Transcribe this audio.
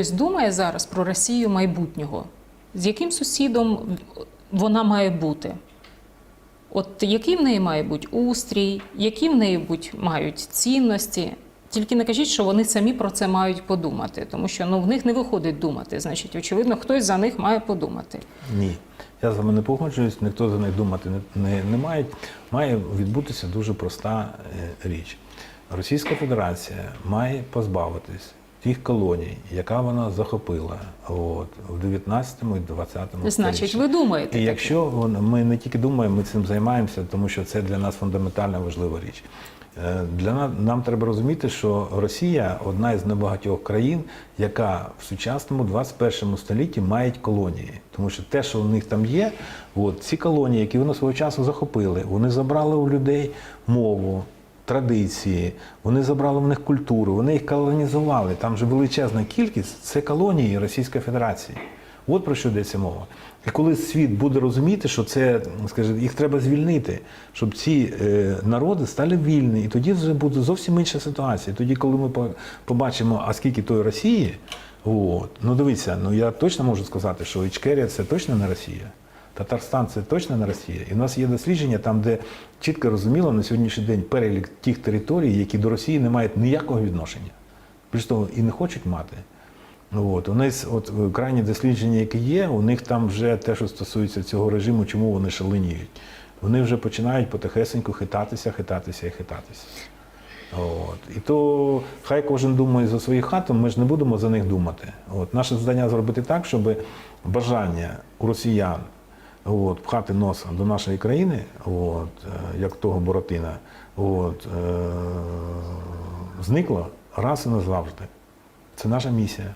Хтось думає зараз про Росію майбутнього. З яким сусідом вона має бути? От який в неї має бути устрій, які в неї будь, мають цінності? Тільки не кажіть, що вони самі про це мають подумати, тому що ну, в них не виходить думати. Значить, очевидно, хтось за них має подумати. Ні. Я з вами не погоджуюсь, ніхто за них думати не, не, не має. Має відбутися дуже проста е, річ. Російська Федерація має позбавитись тих колоній, яка вона захопила от, в 19 і 20 Значить, ви думаєте. І якщо ми не тільки думаємо, ми цим займаємося, тому що це для нас фундаментальна важлива річ. Е, Для нас нам треба розуміти, що Росія одна із небагатьох країн, яка в сучасному 21 столітті має колонії. Тому що те, що у них там є, от ці колонії, які вони свого часу захопили, вони забрали у людей мову. Традиції, вони забрали в них культуру, вони їх колонізували. Там же величезна кількість це колонії Російської Федерації. От про що йдеться мова. І коли світ буде розуміти, що це, скажімо, їх треба звільнити, щоб ці е, народи стали вільні, і тоді вже буде зовсім інша ситуація. Тоді, коли ми побачимо, а скільки тої Росії, от, ну дивіться, ну я точно можу сказати, що Ічкерія це точно не Росія. Татарстан це точно не Росія. І в нас є дослідження там, де чітко розуміло на сьогоднішній день перелік тих територій, які до Росії не мають ніякого відношення. Більш того, і не хочуть мати. От, у нас от е, крайні дослідження, які є, у них там вже те, що стосується цього режиму, чому вони шаленіють. Вони вже починають потихесеньку хитатися, хитатися і хитатися. От. І то хай кожен думає за свою хату, ми ж не будемо за них думати. От. Наше завдання зробити так, щоб бажання у росіян от, пхати носа до нашої країни, от, е, як того Боротина, от, е, зникло раз і назавжди. Це наша місія.